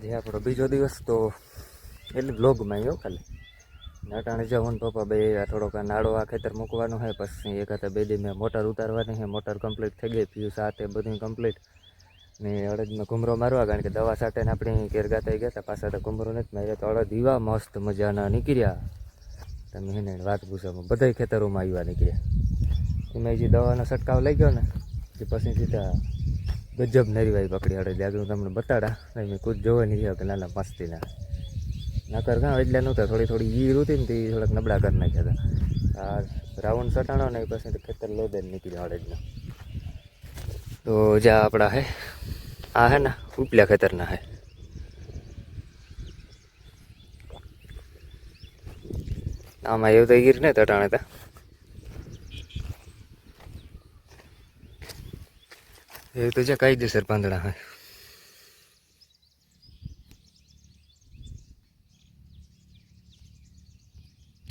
આજે આપણો બીજો દિવસ, તો એટલે બ્લોગમાં આવ્યો ખાલી. નાટાણે જવું પપ્પા બે થોડોક નાડો આ ખેતર મૂકવાનો છે, પછી એક હાથે બે દી મેં મોટર ઉતારવાની છે, મોટર કમ્પ્લીટ થઈ ગઈ ફ્યુઝ સાથે બધું કમ્પ્લીટ ને અડદમાં ઘૂમરો મારવા, કારણ કે દવા સાથે આપણે ઘેર થઈ ગયા હતા પાછા તો ઘૂમરો નથી માર્યા, તો અડદ એવા મસ્ત મજાના નીકળ્યા. તમે એને વાત પૂછો બધાય ખેતરોમાં આવ્યા નીકળ્યા. એમાં જે દવાનો છંટકાવ લઈ ગયો ને, કે પછી સીધા ગજબ નરીવાઈ પકડી આવડે આગળ તમને બતાડા. મેં કુદ જોવા નહીં કે નાના મસ્તીના. નકર કાં એટલે નહોતા, થોડી થોડી ઈર હતી ને તે થોડાક નબળા કરી નાખ્યા હતા આ રાઉન્ડ સટાણો ને પછી ખેતર લોદે નીકળ્યો અડદનો તો જ્યાં આપણા હે, આ હે ને, ઉપલા ખેતરના હે. આમાં એવું તો ગીર ને તટાણે તા? એવું તો છે કાયદેસર પાંદડા હા.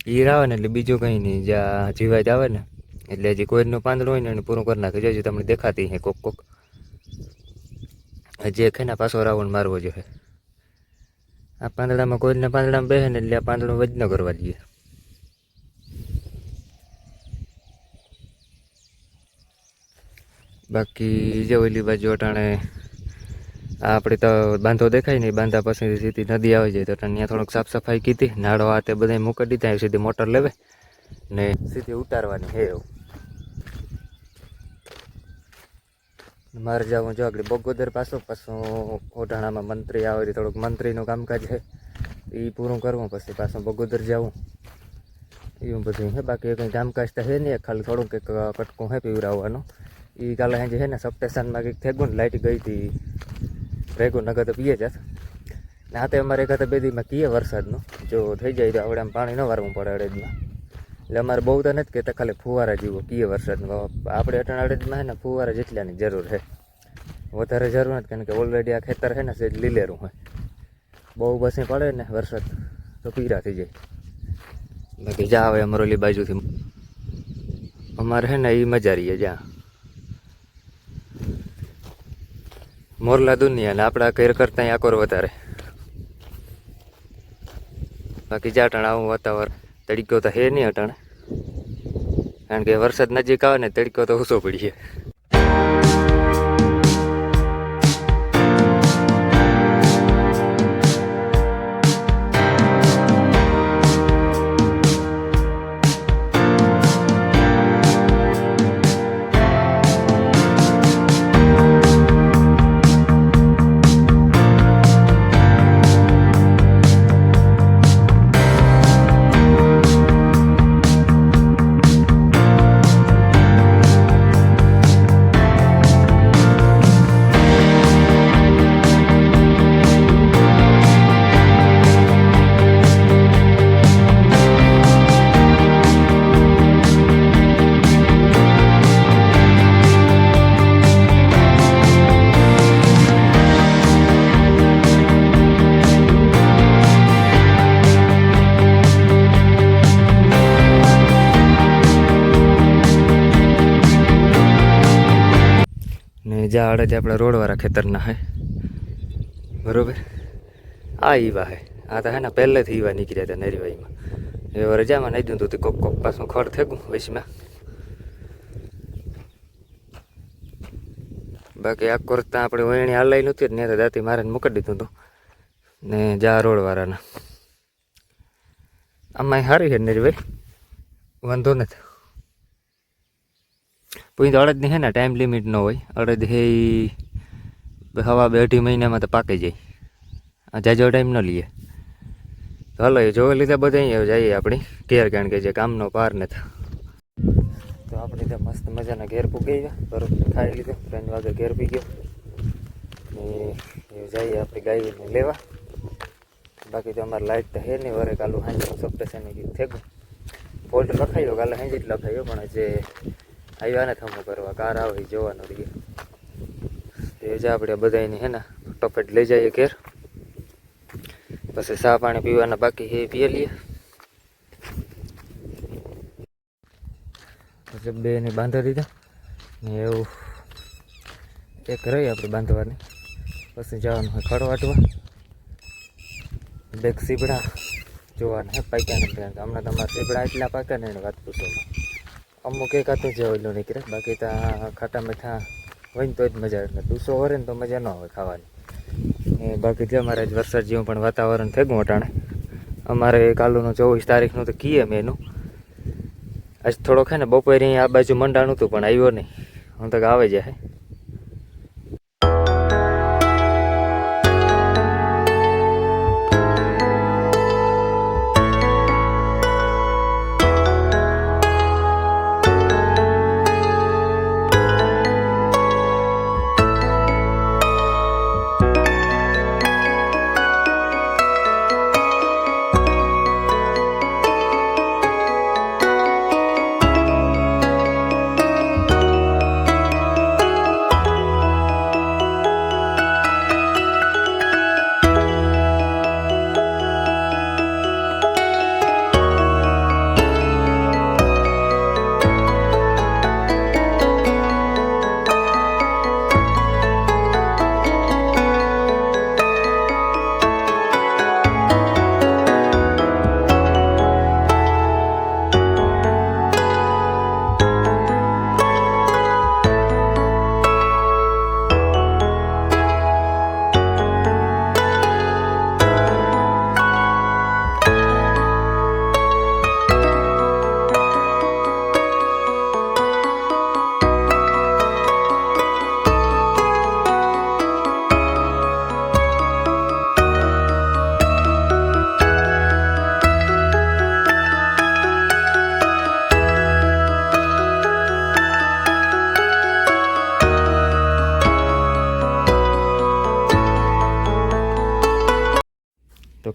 ઈર આવે ને એટલે બીજું કંઈ નહીં. જ્યાં જીવાજ આવે ને, એટલે હજી કોઈનું પાંદડું હોય ને, એને પૂરું કરી નાખે. જો તમને દેખાતી હે કોક કોક. હજી એક ને પાછો રાવણ મારવો જોઈએ. આ પાંદડામાં કોઈના પાંદડામાં બેસે ને એટલે આ પાંદડું વજ ન કરવા દઈએ બાકી જે ઓલી બાજુ અટાણે આ આપણે તો બાંધો દેખાય નહીં, બાંધા પછી સીધી નદી આવી જાય તો ત્યાં થોડોક સાફ સફાઈ કીધી, નાળો આ તે બધા મૂકી દીધા સીધી મોટર લેવે ને સીધી ઉતારવાની હે એવું. મારે જવું જો આગળ બગોદર પાછો, પાછું ઓઢાણામાં મંત્રી આવે છે થોડુંક મંત્રીનું કામકાજ છે એ પૂરું કરવું પછી પાછું બગોદર જવું. એવું બધું છે બાકી કંઈ કામકાજ તો છે નહીં, ખાલી થોડુંક એક કટકું છે પીવડાવવાનું. એ કાલે સાંજે છે ને સબસ્ટેશનમાં કંઈક થેગું ને લાઇટ ગઈ હતી, ભેગું નગર તો પીએ જ ને તો અમારે એક બે દીમાં કીએ વરસાદનું. જો થઈ જાય તો આપણે આમ પાણી ન વારવું પડે અડદમાં. એટલે અમારે બહુ તો નથી કહેતા, ખાલી ફુવારા જેવો કીએ વરસાદનું. આપણે અટણ અડદમાં છે ને ફુવારા જેટલાની જરૂર છે. વધારે જરૂર નથી, કારણ કે ઓલરેડી આ ખેતર છે ને સેજ લીલેરું હોય. બહુ બસે પડે ને વરસાદ તો પીરા થઈ જાય. બાકી જા આવે અમરોલી બાજુથી, અમારે છે ને એ મજા રહીએ જ્યાં. મોરલા દુનિયા ને આપણા ઘેર કરતાં આકોર વધારે. બાકી જાટણ આવું વાતાવરણ, તડકો તો હે નહીં અટાણે. કારણ કે વરસાદ નજીક આવે ને તડકો તો ઓછો પડી ને જ્યાં આડે આપણા રોડવાળા ખેતરના હે. બરોબર? આ ઈવા હે. આ તો હે ને પહેલેથી ઈવા નીકળ્યા હતા નરીવાઈમાં. એ રજામાં નહીં દીધું હતું કોક કોક પાછું ખડ થેગું વૈશમાં બાકી આ કરતાં આપણે વહેણી હાલાઈ નહોતી ને તો દાંતી મારે મૂકી દીધું હતું ને જા રોડવાળાના. આમાં સારી છે નરીભાઈ વાંધો નથી. પછી તો અડદની હે ને ટાઈમ લિમિટ ન હોય. અડદ હે હવા બે અઢી મહિનામાં તો પાકી જાય. આ જાજો ટાઈમ ન લઈએ હાલો, એ જોવા લીધા બધા, અહીંયા જઈએ આપણી ઘેર, કારણ કે જે કામનો પાર નથી તો આપણે ત્યાં મસ્ત મજાના ઘેર પૂગી ગયા બરોબર ખાઈ લીધું, ત્રણ વાગે ઘેર પી ગયો. ને જઈએ આપણે ગાયને લેવા. બાકી તો અમારે લાઇટ તો હે નહીં, વરે કાલું હાંજી સપ્ટેશન ગીત થેગું. ફોલ્ટ લખાયો કાલે સાંજે જ લખાયો, પણ જે આવ્યા ને થમો કરવા કાર આવે જોવાનું રહીએ. તે જ આપણે બધાને હે ને ટોપેટ લઈ જઈએ ઘેર. પછી ચા પાણી પીવાના બાકી એ પીએ લઈએ. પછી બેને બાંધી દીધા. ને એવું એક રહી આપણે બાંધવાની. પછી જવાનું હોય ખડો વાટવા બેક સીબડા જોવાના હે, પાક્યા નથી. હમણાં તમારા સીબડા એટલા પાક્યા ને વાત પૂછોમાં અમુક એક હતું જે ઓઈલું નીકળે બાકી ત્યાં ખાટા મીઠા હોય ને તો જ મજા આવે. દૂસો વરે ને તો મજા ન આવે ખાવાની. એ બાકી જે અમારે આજ વરસાદ જેવું પણ વાતાવરણ થઈ ગયું અટાણે અમારે કાલુનું ચોવીસ તારીખનું તો કીએ મેનું આજ થોડોક ખાય ને બપોરે આ બાજુ મંડાણું હતું પણ આવ્યો નહીં. હું તો આવે જાય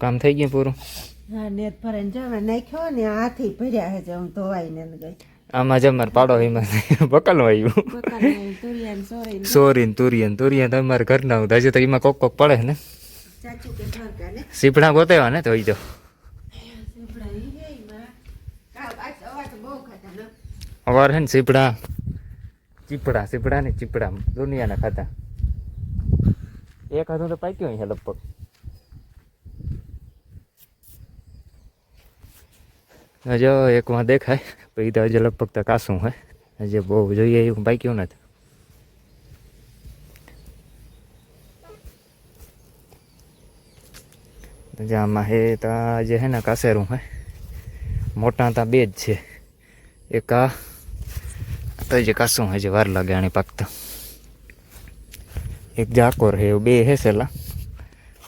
કામ થઈ ગયું પૂરું. હા ભરાઈને નાખ્યો ને હાથી ભર્યા હે હું ધોવાઈને ગઈ. આમાં જ પાડો એમાં. બકલનું આવ્યું બકાને સોરીન તુરિયન તુરિયન તો અમારે ઘરના હું હજી તો એમાં કોક કોક પડે ને. સીપડા ગોતેવા ને તો ઈ તો અવાર હે ને સીપડા. ચીપડા સીપડા ને ચીપડા દુનિયાના ખાતા એક હતું તો પાક્યો અહીંયા લગભગ. જો એકમાં દેખાય. પછી તો હજી લગભગ તો કાસું હોય હજી બહુ જોઈએ એવું પાક્યું નથી. આમાં હે તા જે હે ને કાસેરું હે, મોટા તા બે જ છે. એક તો જે કાસું હજી વાર લાગે આની પાકતા એક જાકોર હે બે હે સેલા.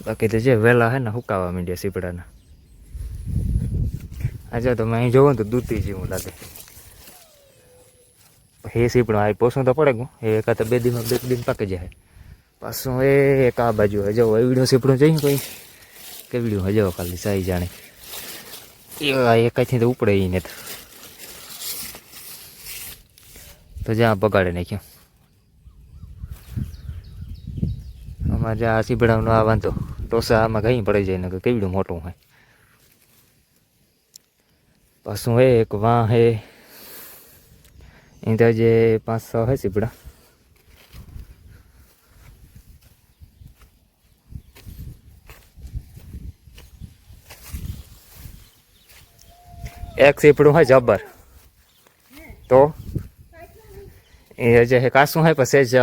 બાકી તો જે વહેલા હે ને હુકાવા માંડ્યા સીપડાના. આજે તો મેં અહીં જોવો ને તો દૂધી જેવું લાગે. હે સીપડો આ પોસું તો પડે ગયું એ એકાદ બે દિનમાં બે દિન પાકી જાય. પાછું એ એક આ બાજુ હજુ એવડો સીપડો જઈ કોઈ? કેવડ્યું હજો ખાલી, સાઈ જાણે. એ એકાથી તો ઉપડે ઈ ને તો તો જ્યાં બગાડે નાખ્યો. અમારે જ્યાં સીપડાનો આ વાંધો. ટોસા આમાં કઈ પડી જાય ને કેવડું મોટું હોય. પાછું હે એક વાં હે. અહીં તો જે પાંચ છ હે સીપડા. એક સીપડું હોય જબર તો? એ જે હે કાસું હોય પછી જ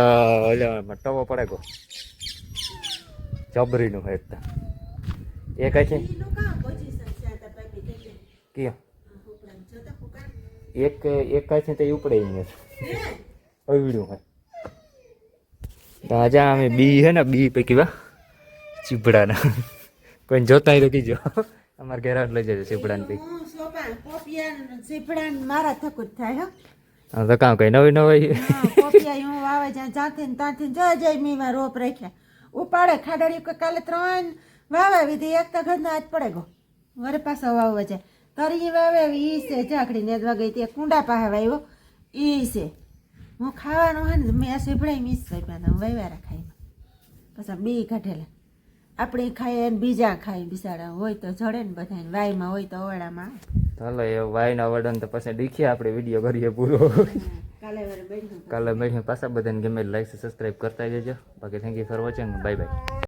ઓલો ટવો પડે ગો. જબરીનું હોય એકદમ એ કઈ છે? તો. કયો આ ઉપરાંત જોતા ફૂકા. એક એક કઈ ને તો ઉપડે અહીંયા અવડ્યું હોય રાજા અમે બી હે ને બી પૈકી વા ચીપડાના કોઈ જોતા તો કીજો. અમારે ઘેર લઈ જજો ચીપડાને પૈકી. મારા થકું થાય હા. તો કામ કઈ નવી નવી કોપિયા હું વાવે જ્યાં જાતે ને ત્યાંથી જો જઈ મીમાં રોપ રાખ્યા. ઉપાડે ખાડાડી કે કાલે ત્રણ વાવે વિધિ એક તો ઘરના હાથ પડે ગો. વરે પાછો વાવવા છે તરી વાવે ઈ છે ચાકડી નેદવા ગઈ તે કુંડા પાસે વાવ્યો ઈ છે. હું ખાવાનું હોય ને મેં સીપડાઈ મીસ સોપ્યા હતા હું વાવ્યા ખાઈ પછી બી કાઢેલા. આપણે ખાઈએ ને બીજા ખાય બિચારા. હોય તો જડે ને બધાને વાયમાં હોય તો અવાડામાં આવે. ચાલો એ વાયના વડન તો પછી દીખીએ આપણે વીડિયો કરીએ પૂરો. કાલે કાલે પાછા બધાને ગમે લાઈક સબસ્ક્રાઈબ કરતા જજો બાકી thank you for watching bye bye